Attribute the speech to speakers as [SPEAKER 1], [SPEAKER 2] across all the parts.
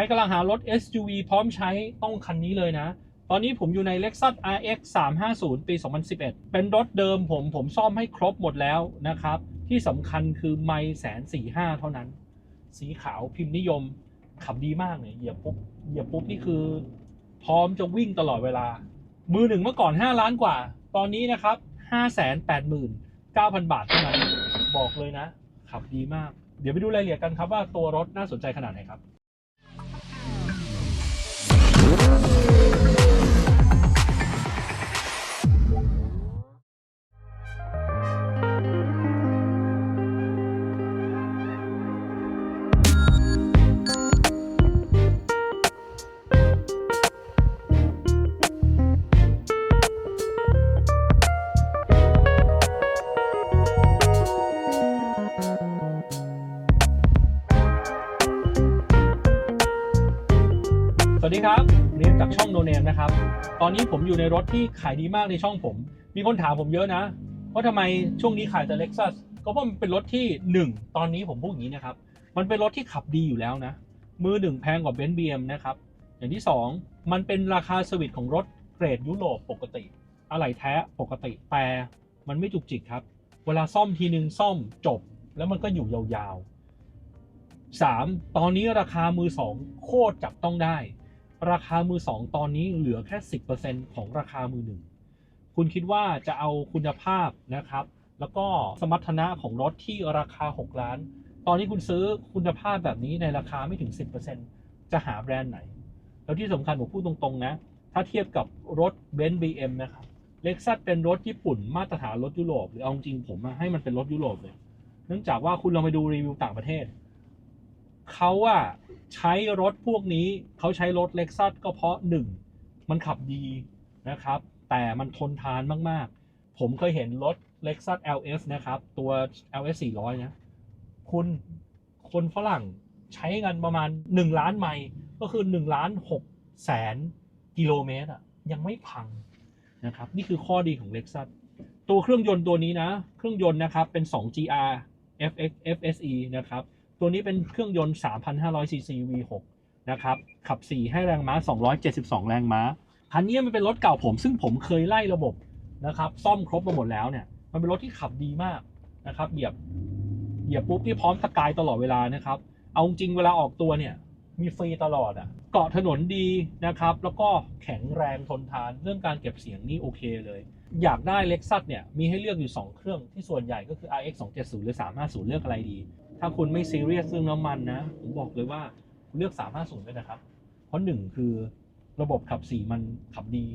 [SPEAKER 1] ใครกำลังหารถ SUV พร้อมใช้ต้องคันนี้เลยนะ ตอนนี้ผมอยู่ใน Lexus RX 350 ปี 2011 เป็นรถเดิมผมผมซ่อมให้ครบหมดแล้วนะครับ ที่สำคัญคือไม่แสนสี่ห้าเท่านั้น สีขาวพิมพ์นิยม ขับดีมากเนี่ยเหยียบปุ๊บเหยียบปุ๊บนี่คือ พร้อมจะวิ่งตลอดเวลา มือหนึ่งเมื่อก่อน 5 ล้านกว่า ตอนนี้นะครับ 5 8 9 0 0 0 บาทเท่านั้น บอกเลยนะ ขับดีมาก เดี๋ยวไปดูรายละเอียดกันครับว่าตัวรถน่าสนใจขนาดไหนครับ สวัสดีครับเรียนจากช่องโนเนมนะครับ ตอนนี้ผมอยู่ในรถที่ขายดีมากในช่องผม มีคนถามผมเยอะนะ ว่าทำไมช่วงนี้ขายแต่ Lexus ก็เพราะมันเป็นรถที่ 1 ตอนนี้ผมพูดอย่างนี้นะครับ มันเป็นรถที่ขับดีอยู่แล้วนะ มือหนึ่งแพงกว่าเบนซ์บีเอ็มนะครับ อย่างที่ 2 มันเป็นราคาสวิตของรถเกรดยุโรปปกติ อะไหล่แท้ปกติแต่มันไม่จุกจิกครับ เวลาซ่อมทีนึงซ่อมจบ แล้วมันก็อยู่ยาวๆ 3. ตอนนี้ราคามือสองโคตรจับต้องได้ ราคามือสองตอนนี้เหลือแค่ 10%ของราคามือหนึ่งคุณคิดว่าจะเอาคุณภาพนะครับ แล้วก็สมรรถนะของรถที่ราคา 6 ล้าน ตอนนี้คุณซื้อคุณภาพแบบนี้ในราคาไม่ถึง 10%จะหาแบรนด์ไหน แล้วที่สำคัญผมพูดตรงๆนะ ถ้าเทียบกับรถเบนซ์บีเอ็มนะครับเล็กซัสเป็นรถญี่ปุ่นมาตรฐานรถยุโรปหรือเอาจริงผมให้มันเป็นรถยุโรปเลย เนื่องจากว่าคุณลองไปดูรีวิวต่างประเทศเขาอะ ใช้รถพวกนี้เขาใช้รถเล็กซัสก็เพราะหนึ่งมันขับดีนะครับ แต่มันทนทานมากๆ ผมเคยเห็นรถ Lexus LS นะครับ ตัว LS 400 นะ คุณคนฝรั่งใช้กันประมาณ 1 ล้านไมล์ก็คือ1ล้าน6แสนกิโลเมตรอะยังไม่พังนะครับ นี่คือข้อดีของ Lexus ตัวเครื่องยนต์ตัวนี้นะ เครื่องยนต์นะครับ เป็น 2 GR FX FSE นะครับ ตัวนี้เป็นเครื่องยนต์ 3,500 cc V6 นะครับ ขับ 4 ให้แรงม้า 272 แรงม้า คันนี้มันเป็นรถเก่าผม ซึ่งผมเคยไล่ระบบนะครับ ซ่อมครบมาหมดแล้วเนี่ย มันเป็นรถที่ขับดีมากนะครับ เหยียบ เหยียบปุ๊บที่พร้อมสกายตลอดเวลานะครับ เอาจริงเวลาออกตัวเนี่ย มีฟรีตลอดอะ่ะ เกาะถนนดีนะครับ แล้วก็แข็งแรงทนทาน เรื่องการเก็บเสียงนี่โอเคเลย อยากได้ Lexus เนี่ย มีให้เลือกอยู่ 2 เครื่อง ที่ส่วนใหญ่ก็คือ RX 270หรือ350 เลือกอะไรดี ถ้าคุณไม่ซีเรียสเรื่องน้ำมันนะ ผมบอกเลยว่าเลือก 350ด้วยนะครับ เพราะหนึ่งคือระบบขับสีมันขับดี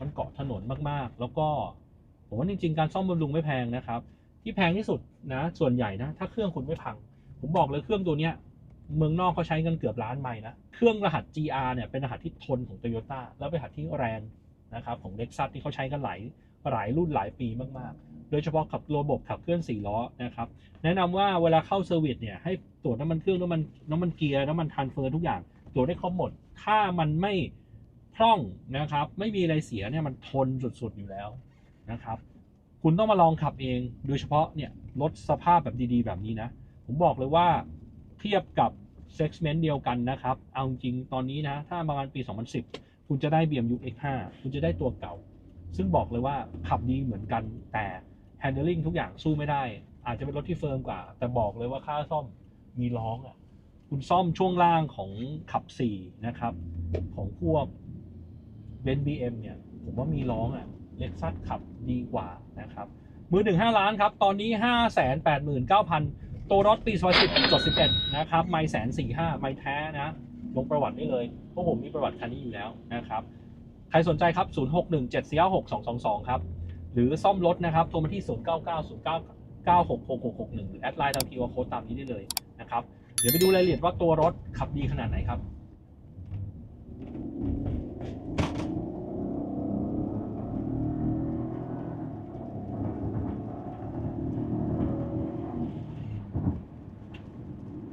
[SPEAKER 1] มันเกาะถนนมากๆ แล้วก็ผมว่าจริงๆ การซ่อมบำรุงไม่แพงนะครับ ที่แพงที่สุดนะ ส่วนใหญ่นะ ถ้าเครื่องคุณไม่พัง ผมบอกเลยเครื่องตัวเนี้ย เมืองนอกเขาใช้กันเกือบล้านไมล์นะ เครื่องรหัส GR เนี่ยเป็นรหัสที่ทนของ Toyota แล้วเป็นรหัสที่แรงนะครับของ Lexus ที่เขาใช้กันหลาย หลายรุ่นหลายปีมากๆ โดยเฉพาะขับระบบขับเคลื่อน4ล้อนะครับ แนะนำว่าเวลาเข้าเซอร์วิสเนี่ยให้ตรวจน้ำมันเครื่องน้ำมันน้ำมันเกียร์น้ำมันทรานเฟอร์ทุกอย่างตรวจได้ครบหมด ถ้ามันไม่พร่องนะครับ ไม่มีอะไรเสียเนี่ยมันทนสุดๆอยู่แล้วนะครับ คุณต้องมาลองขับเอง โดยเฉพาะเนี่ยรถสภาพแบบดีๆ แบบนี้นะ ผมบอกเลยว่าเทียบกับเซ็กเมนต์เดียวกันนะครับ เอาจริงตอนนี้นะ ถ้าประมาณปี 2010 คุณจะได้ BMW X5 คุณจะได้ตัวเก่า ซึ่งบอกเลยว่าขับดีเหมือนกันแต่ handling ทุกอย่างสู้ไม่ได้ อาจจะเป็นรถที่เฟิร์มกว่า แต่บอกเลยว่าค่าซ่อมมีร้องอะคุณซ่อมช่วงล่างของขับ4นะครับ ของพวกเบนบีเอ็มเนี่ย ผมว่ามีร้องอะเล็กซัสขับดีกว่านะครับ มือหนึ่งห้าล้านครับ ตอนนี้ห้าแสนแปดหมื่นเก้าพันตัวรถปีสสิบจดสิบเอ็ดนะครับ ไม่แสนสี่ห้าไม่แท้นะ ลงประวัติได้เลย เพราะผมมีประวัติคันนี้อยู่แล้วนะครับ ครสนใจครับ 0 6 1 7 4 6 2 2 2 ครับ หรือซ่อมรถนะครับโทรมาที่ 0 9 9 0 9 9 6 6 6 6 1หรือแอดไลน์ตามคีย์โค้ดตามนี้ได้เลยนะครับ เดี๋ยวไปดูรายละเอียดว่าตัวรถขับดีขนาดไหนครับ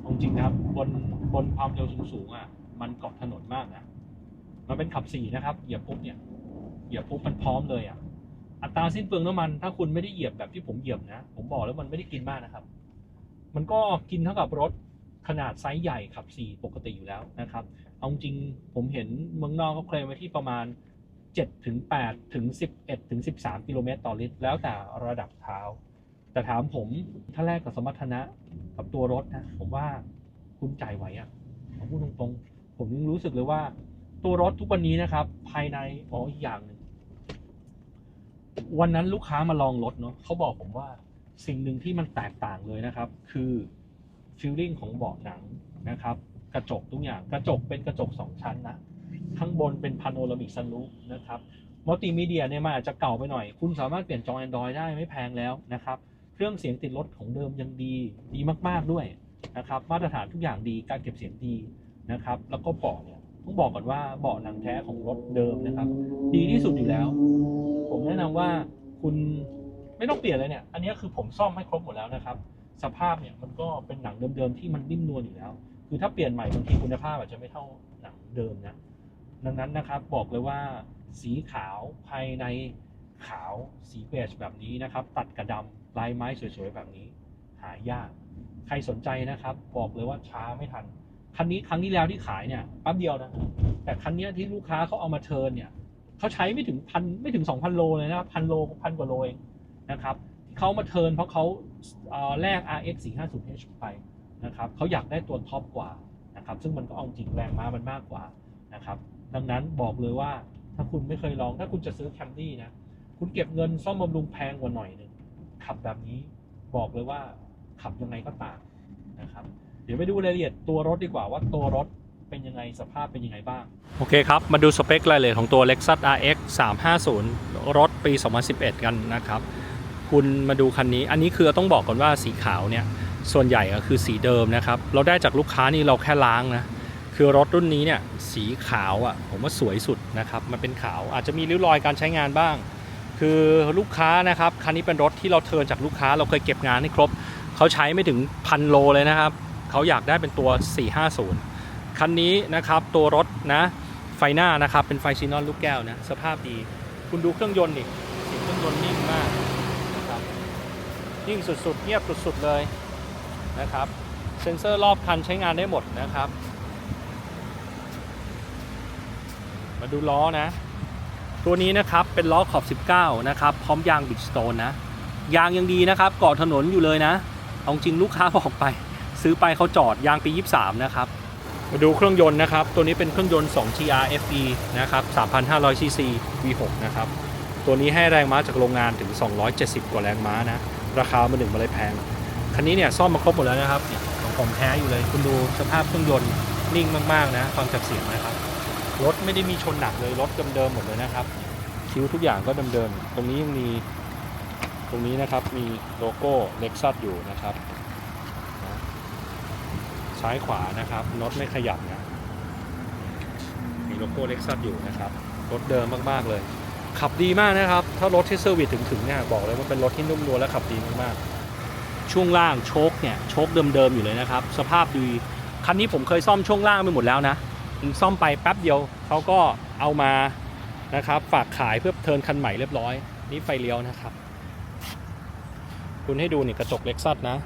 [SPEAKER 1] เอาจริงนะครับบนบนความเร็วสูงๆอะมันเกาะถนนมากนะ มันเป็นขับสี่นะครับ เหยียบปุ๊บเนี่ย เหยียบปุ๊บมันพร้อมเลยอะ อัตราสิ้นเปลืองน้ำมัน ถ้าคุณไม่ได้เหยียบแบบที่ผมเหยียบนะ ผมบอกแล้วมันไม่ได้กินมากนะครับ มันก็กินเท่ากับรถขนาดไซส์ใหญ่ขับสี่ปกติอยู่แล้วนะครับ เอาจริงผมเห็นเมืองนอกเขาเคลมไว้ที่ประมาณ7ถึง8ถึง11ถึง13 กิโลเมตรต่อลิตร แล้วแต่ระดับเท้า แต่ถามผมถ้าแลกกับสมรรถนะกับตัวรถนะ ผมว่าคุณจ่ายไหวอะ่ะผมพูดตรงๆ ผมยังรู้สึกเลยว่า ตัวรถทุกวันนี้นะครับ ภายในอ๋ออีกอย่างหนึ่งวันนั้นลูกค้ามาลองรถเนาะเขาบอกผมว่าสิ่งหนึ่งที่มันแตกต่างเลยนะครับ คือฟิลลิ่งของเบาะหนังนะครับ กระจกทุกอย่างกระจกเป็นกระจกสองชั้นนะข้างบนเป็นพาโนรามิกซันรูฟนะครับมัลติมีเดียเนี่ยมันอาจจะเก่าไปหน่อย คุณสามารถเปลี่ยนจอ Android ได้ไม่แพงแล้วนะครับ เครื่องเสียงติดรถของเดิมยังดีดีมาก ๆด้วยนะครับ มาตรฐานทุกอย่างดีการเก็บเสียงดีนะครับ แล้วก็เบาะเนี่ย ต้องบอกก่อนว่าเบาะหนังแท้ของรถเดิมนะครับ ดีที่สุดอยู่แล้ว ผมแนะนำว่าคุณไม่ต้องเปลี่ยนเลยเนี่ย อันนี้คือผมซ่อมให้ครบหมดแล้วนะครับ สภาพเนี่ยมันก็เป็นหนังเดิมๆที่มันนิ่มนวลอยู่แล้ว คือถ้าเปลี่ยนใหม่บางทีคุณภาพอาจจะไม่เท่าหนังเดิมนะ ดังนั้นนะครับบอกเลยว่าสีขาวภายในขาวสีเบจแบบนี้นะครับ ตัดกระดำลายไม้สวยๆแบบนี้ หายาก ใครสนใจนะครับ บอกเลยว่าช้าไม่ทัน คันนี้ครั้งที่แล้วที่ขายเนี่ยแป๊บเดียวนะ แต่คันนี้ที่ลูกค้าเขาเอามาเทิร์นเนี่ยเขาใช้ไม่ถึงพันไม่ถึง 2,000 โลเลยนะครับพันโลพันกว่าโลเองนะครับที่เขามาเทิร์นเพราะเขาเอ่อแลก RX 450H ไปนะครับเขาอยากได้ตัวท็อปกว่านะครับซึ่งมันก็เอาจริงแรงม้ามันมากกว่านะครับดังนั้นบอกเลยว่าถ้าคุณไม่เคยลองถ้าคุณจะซื้อแคมรี่นะคุณเก็บเงินซ่อมบำรุงแพงกว่าหน่อยหนึ่งขับแบบนี้บอกเลยว่าขับยังไงก็ต่างนะครับ เดี๋ยวไปดูรายละเอียดตัวรถดีกว่าว่าตัวรถเป็นยังไงสภาพเป็นยังไงบ้าง โอเคครับ มาดูสเปครายละเอียดของตัว Lexus RX 350 รถปี 2011 กันนะครับ คุณมาดูคันนี้ อันนี้คือต้องบอกก่อนว่าสีขาวเนี่ย ส่วนใหญ่ก็คือสีเดิมนะครับ เราได้จากลูกค้านี่เราแค่ล้างนะ คือรถรุ่นนี้เนี่ยสีขาวอะ่ะผมว่าสวยสุดนะครับ มันเป็นขาวอาจจะมีริ้วรอยการใช้งานบ้าง คือลูกค้านะครับ คันนี้เป็นรถที่เราเทินจากลูกค้าเราเคยเก็บงานให้ครบ เขาใช้ไม่ถึงพันโลเลยนะครับ เขาอยากได้เป็นตัว 450 คันนี้นะครับตัวรถนะไฟหน้านะครับเป็นไฟซีนอนลูกแก้วนะสภาพดี คุณดูเครื่องยนต์ดิเสียงเครื่องยนต์นิ่งมากนะครับนิ่งสุดๆเงียบสุดๆเลยนะครับเซ็นเซอร์รอบคันใช้งานได้หมดนะครับ มาดูล้อนะ ตัวนี้นะครับเป็นล้อขอบ 19 นะครับ พร้อมยางบิดสโตนนะ ยางยังดีนะครับเกาะถนนอยู่เลยนะ เอาจริงลูกค้าบอกไป ซื้อไปเขาจอดยางปี 23 นะครับ มาดูเครื่องยนต์นะครับ ตัวนี้เป็นเครื่องยนต์2 GR FE นะครับ 3,500 cc V6 นะครับ ตัวนี้ให้แรงม้าจากโรงงานถึง 270 กว่าแรงม้านะ ราคามาหนึ่งมาเลยแพง คันนี้เนี่ยซ่อมมาครบหมดแล้วนะครับของผมแท้อยู่เลย คุณดูสภาพเครื่องยนต์นิ่งมากๆนะฟังจากเสียงนะครับ รถไม่ได้มีชนหนักเลย รถเดิมๆหมดเลยนะครับ คิ้วทุกอย่างก็เดิมๆ ตรงนี้ยังมี ตรงนี้นะครับมีโลโก้เล็กซัสอยู่นะครับ ซ้ายขวานะครับน็อตไม่ขยับนะมีโลโก้เล็กซัสอยู่นะครับ รถเดิมมากๆเลย ขับดีมากนะครับ ถ้ารถที่เซอร์วิสถึงๆเนี่ยบอกเลยว่าเป็นรถที่นุ่มนวลและขับดีมากๆ ช่วงล่างโชคเนี่ยโชคเดิมๆอยู่เลยนะครับ สภาพดีคันนี้ผมเคยซ่อมช่วงล่างไปหมดแล้วนะซ่อมไปแป๊บเดียวเขาก็เอามานะครับฝากขายเพื่อเทิร์นคันใหม่เรียบร้อย นี่ไฟเลี้ยวนะครับ คุณให้ดูนี่กระจกเล็กซัสนะ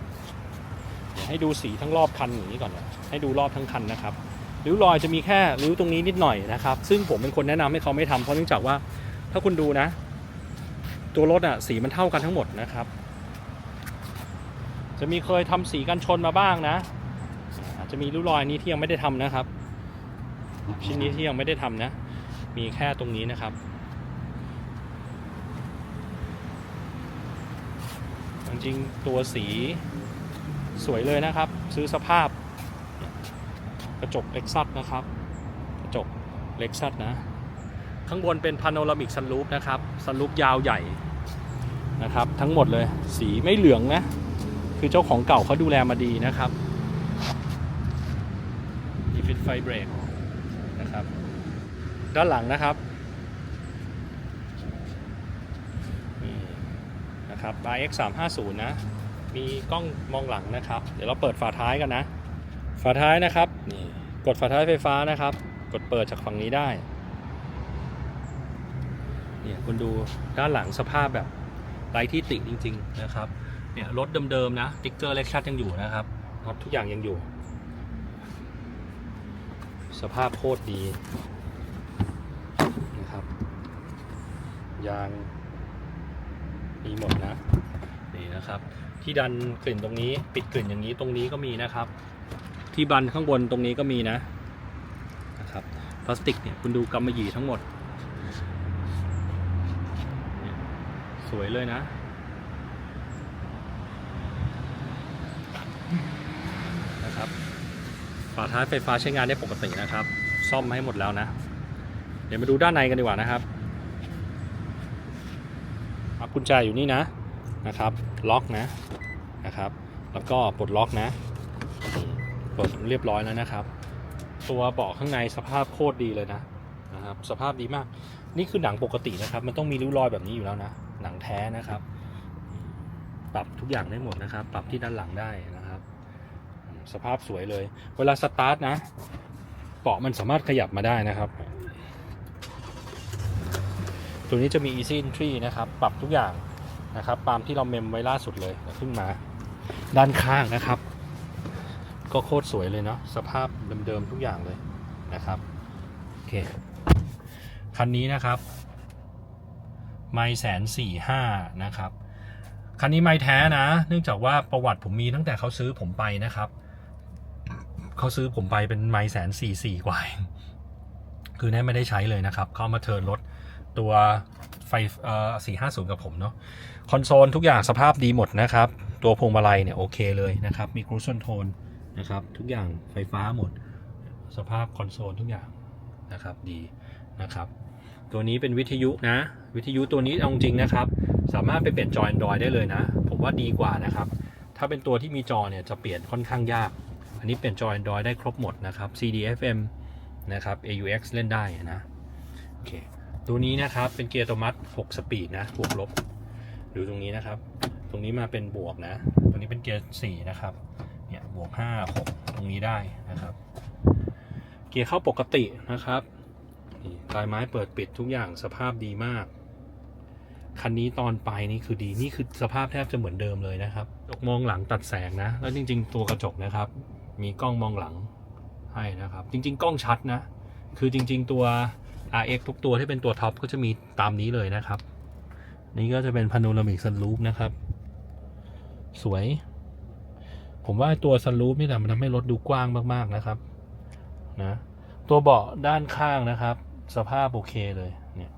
[SPEAKER 1] ให้ดูสีทั้งรอบคันอย่างนี้ก่อนนะให้ดูรอบทั้งคันนะครับริ้วรอยจะมีแค่ริ้วตรงนี้นิดหน่อยนะครับ ซึ่งผมเป็นคนแนะนำให้เขาไม่ทำเพราะเนื่องจากว่าถ้าคุณดูนะ ตัวรถอะสีมันเท่ากันทั้งหมดนะครับ จะมีเคยทำสีกันชนมาบ้างนะอาจจะมีริ้วรอยนี้ที่ยังไม่ได้ทำนะครับ ชิ้นนี้ที่ยังไม่ได้ทำนะ มีแค่ตรงนี้นะครับจริงตัวสี สวยเลยนะครับ ซื้อสภาพ กระจกเล็กซัสนะครับ กระจกเล็กซัสนะ ข้างบนเป็นพาโนรามิกซันรูฟนะครับซันรูฟยาวใหญ่นะครับ ทั้งหมดเลยสีไม่เหลืองนะ คือเจ้าของเก่าเขาดูแลมาดีนะครับมีฟิตไฟเบรกนะครับ ด้านหลังนะครับนี่นะครับ RX 350นะ มีกล้องมองหลังนะครับ เดี๋ยวเราเปิดฝาท้ายกันนะ ฝาท้ายนะครับนี่กดฝาท้ายไฟฟ้านะครับ กดเปิดจากฝั่งนี้ได้เนี่ยคุณดูด้านหลังสภาพแบบไร้ที่ติจริง ๆนะครับเนี่ยรถเดิมๆนะติ๊กเกอร์เล็กชัดยังอยู่นะครับน็อตทุกอย่างยังอยู่สสภาพโคตรดีนะครับยางมีหมดนะนี่นะครับ ที่ดันกลิ่นตรงนี้ ปิดกลิ่นอย่างนี้ตรงนี้ก็มีนะครับ ที่บันข้างบนตรงนี้ก็มีนะนะครับพลาสติกเนี่ยคุณดูกำมะหยี่ทั้งหมด สวยเลยนะนะครับฝาท้ายไฟฟ้าใช้งานได้ปกตินะครับ ซ่อมให้หมดแล้วนะ เดี๋ยวมาดูด้านในกันดีกว่านะครับอากุญแจอยู่นี่นะ นะครับล็อกนะนะครับ แล้วก็ปลดล็อกนะปลดเรียบร้อยแล้วนะครับ ตัวเบาะข้างในสภาพโคตรดีเลยนะนะครับ สภาพดีมาก นี่คือหนังปกตินะครับ มันต้องมีริ้วรอยแบบนี้อยู่แล้วนะ หนังแท้นะครับ ปรับทุกอย่างได้หมดนะครับ ปรับที่ด้านหลังได้นะครับ สภาพสวยเลย เวลาสตาร์ทนะเบาะมันสามารถขยับมาได้นะครับตัวนี้จะมี easy entry นะครับ ปรับทุกอย่าง นะครับตามที่เราเมมไว้ล่าสุดเลยขึ้นมา ด้านข้างนะครับ ก็โคตรสวยเลยเนาะสภาพเดิมๆทุกอย่างเลยนะครับโอเคคันนี้นะครับ ไม่แสนสี่ห้านะครับคันนี้ไม่แท้นะ เนื่องจากว่าประวัติผมมีตั้งแต่เขาซื้อผมไปนะครับเขาซื้อผมไปเป็นไม่แสนสี่สี่กว่าคือแน่ไม่ได้ใช้เลยนะครับ เขามาเทิร์นรถตัว ไฟเอ่อสี่ห้าศูนย์กับผมเนาะคอนโซลทุกอย่างสภาพดีหมดนะครับ ตัวพวงมาลัยเนี่ยโอเคเลยนะครับ มีครูซอนโทนนะครับทุกอย่างไฟฟ้าหมด สภาพคอนโซลทุกอย่างนะครับดีนะครับ ตัวนี้เป็นวิทยุนะ วิทยุตัวนี้เอาจริงนะครับ สามารถไปเปลี่ยนจอ Android ได้เลยนะ ผมว่าดีกว่านะครับ ถ้าเป็นตัวที่มีจอเนี่ยจะเปลี่ยนค่อนข้างยาก อันนี้เปลี่ยนจอ Android ได้ครบหมดนะครับ CD FM นะครับ AUX เล่นได้นะโอเค ตัวนี้นะครับเป็นเกียร์อัตโนมัติ6สปีดนะบวกลบดูตรงนี้นะครับ ตรงนี้มาเป็นบวกนะ ตรงนี้เป็นเกียร์4นะครับเนี่ยบวก5 6ตรงนี้ได้นะครับ เกียร์เข้าปกตินะครับปลายไม้เปิดปิดทุกอย่างสภาพดีมากคันนี้ตอนไปนี่คือดีนี่คือสภาพแทบจะเหมือนเดิมเลยนะครับกระจกมองหลังตัดแสงนะ แล้วจริง ๆ ตัวกระจกนะครับ มีกล้องมองหลังให้นะครับ จริง ๆ กล้องชัดนะ คือจริง ๆ ตัว RX ทุกตัวที่เป็นตัวท็อปก็จะมีตามนี้เลยนะครับ นี่ก็จะเป็นพาโนรามิกซันรูฟนะครับ สวย ผมว่าตัวซันรูฟนี่แหละมันทำให้รถดูกว้างมากๆนะครับนะตัวเบาะด้านข้างนะครับ สภาพโอเคเลยเนี่ย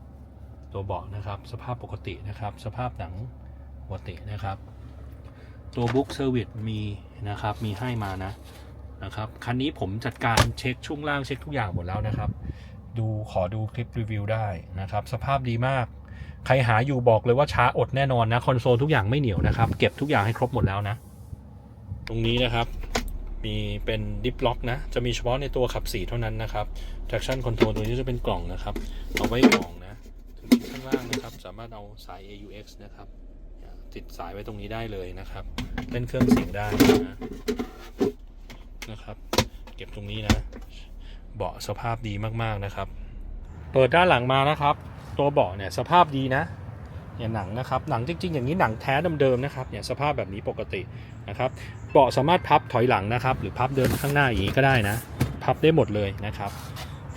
[SPEAKER 1] ตัวเบาะนะครับ สภาพปกตินะครับ สภาพหนังปกตินะครับ ตัวบุ๊กเซอร์วิสมีนะครับ มีให้มานะนะครับคันนี้ผมจัดการเช็คช่วงล่างเช็คทุกอย่างหมดแล้วนะครับ ดูขอดูคลิปรีวิวได้นะครับ สภาพดีมาก ใครหาอยู่บอกเลยว่าช้าอดแน่นอนนะ คอนโซลทุกอย่างไม่เหนียวนะครับ เก็บทุกอย่างให้ครบหมดแล้วนะ ตรงนี้นะครับ มีเป็นดิฟล็อกนะ จะมีเฉพาะในตัวขับสีเท่านั้นนะครับ traction control ตัวนี้จะเป็นกล่องนะครับ เอาไว้กล่องนะถึงข้างล่างนะครับ สามารถเอาสาย AUX นะครับติดสายไว้ตรงนี้ได้เลยนะครับเล่นเครื่องเสียงได้นะนะครับ เก็บตรงนี้นะ เบาะสภาพดีมากๆนะครับ เปิดด้านหลังมานะครับ ตัวเบาะเนี่ยสภาพดีนะเนี่ยหนังนะครับหนังจริง ๆ อย่างนี้หนังแท้เดิมๆนะครับเนี่ยสภาพแบบนี้ปกตินะครับเบาะสามารถพับถอยหลังนะครับ หรือพับเดินข้างหน้าอย่างนี้ก็ได้นะ พับได้หมดเลยนะครับ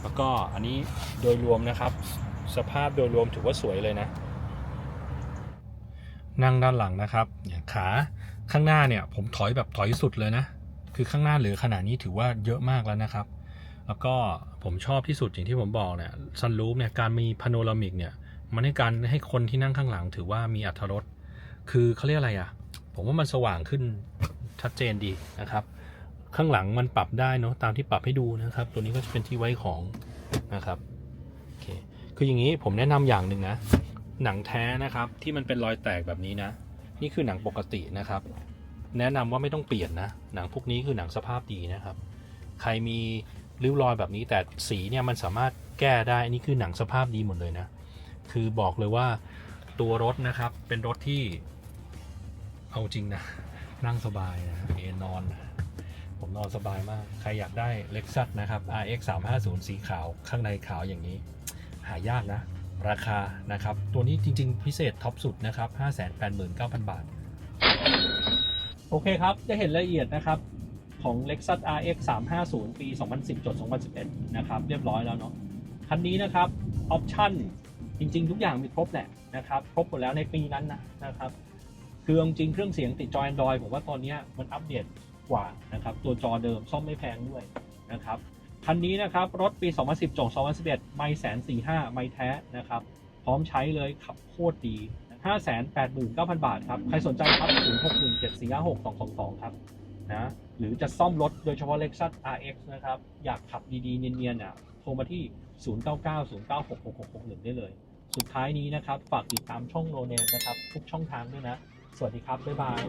[SPEAKER 1] แล้วก็อันนี้โดยรวมนะครับ สภาพโดยรวมถือว่าสวยเลยนะ นั่งด้านหลังนะครับอย่างขาข้างหน้าเนี่ยผมถอยแบบถอยสุดเลยนะ คือข้างหน้าเหลือขนาดนี้ถือว่าเยอะมากแล้วนะครับ แล้วก็ผมชอบที่สุดอย่างที่ผมบอกเนี่ยซันรูฟเนี่ยการมีพาโนรามิกเนี่ยมันให้การให้คนที่นั่งข้างหลังถือว่ามีอัตรสคือเขาเรียกอะไรอะ่ะ ผมว่ามันสว่างขึ้นชัดเจนดีนะครับ ข้างหลังมันปรับได้เนาะตามที่ปรับให้ดูนะครับ ตัวนี้ก็จะเป็นที่ไว้ของนะครับโอเคคืออย่างนี้ผมแนะนำอย่างหนึ่งนะ หนังแท้นะครับที่มันเป็นรอยแตกแบบนี้นะ นี่คือหนังปกตินะครับ แนะนำว่าไม่ต้องเปลี่ยนนะ หนังพวกนี้คือหนังสภาพดีนะครับ ใครมี ริ้วรอยแบบนี้ แต่สีเนี่ยมันสามารถแก้ได้อันนี่คือหนังสภาพดีหมดเลยนะ คือบอกเลยว่าตัวรถนะครับเป็นรถที่เอาจริงนะ นั่งสบายนะเอนอน ผมนอนสบายมาก ใครอยากได้ Lexus นะครับ RX 350สีขาวข้างในขาวอย่างนี้ หายากนะ ราคานะครับ ตัวนี้จริง ๆ พิเศษท็อปสุดนะครับ 589,000 บาท โอเคครับ จะเห็นรายละเอียดนะครับ ของ Lexus RX 350 ปี 2010-2011 นะครับ เรียบร้อยแล้วเนาะ คันนี้นะครับ ออปชั่นจริง ๆ ทุกอย่างมีครบแหละนะครับ ครบหมดแล้วในปีนั้นนะนะครับ คือจริงเครื่องเสียงติดจอ Android ผมว่าตอนนี้มันอัปเดตกว่านะครับ ตัวจอเดิมซ่อมไม่แพงด้วยนะครับ คันนี้นะครับ รถปี 2010จง2011 ไม่แสนสี่ห้าไม่แท้นะครับ พร้อมใช้เลยขับโคตรดี589,000 บาทครับ ใครสนใจครับ 0617456222 ครับนะ หรือจะซ่อมรถโดยเฉพาะ Lexus RX นะครับ อยากขับดีๆ เนียนๆอะโทรมาที่ 0990966661 ได้เลย สุดท้ายนี้นะครับ ฝากติดตามช่องโนเนมนะครับ ทุกช่องทางด้วยนะ สวัสดีครับ บ๊ายบาย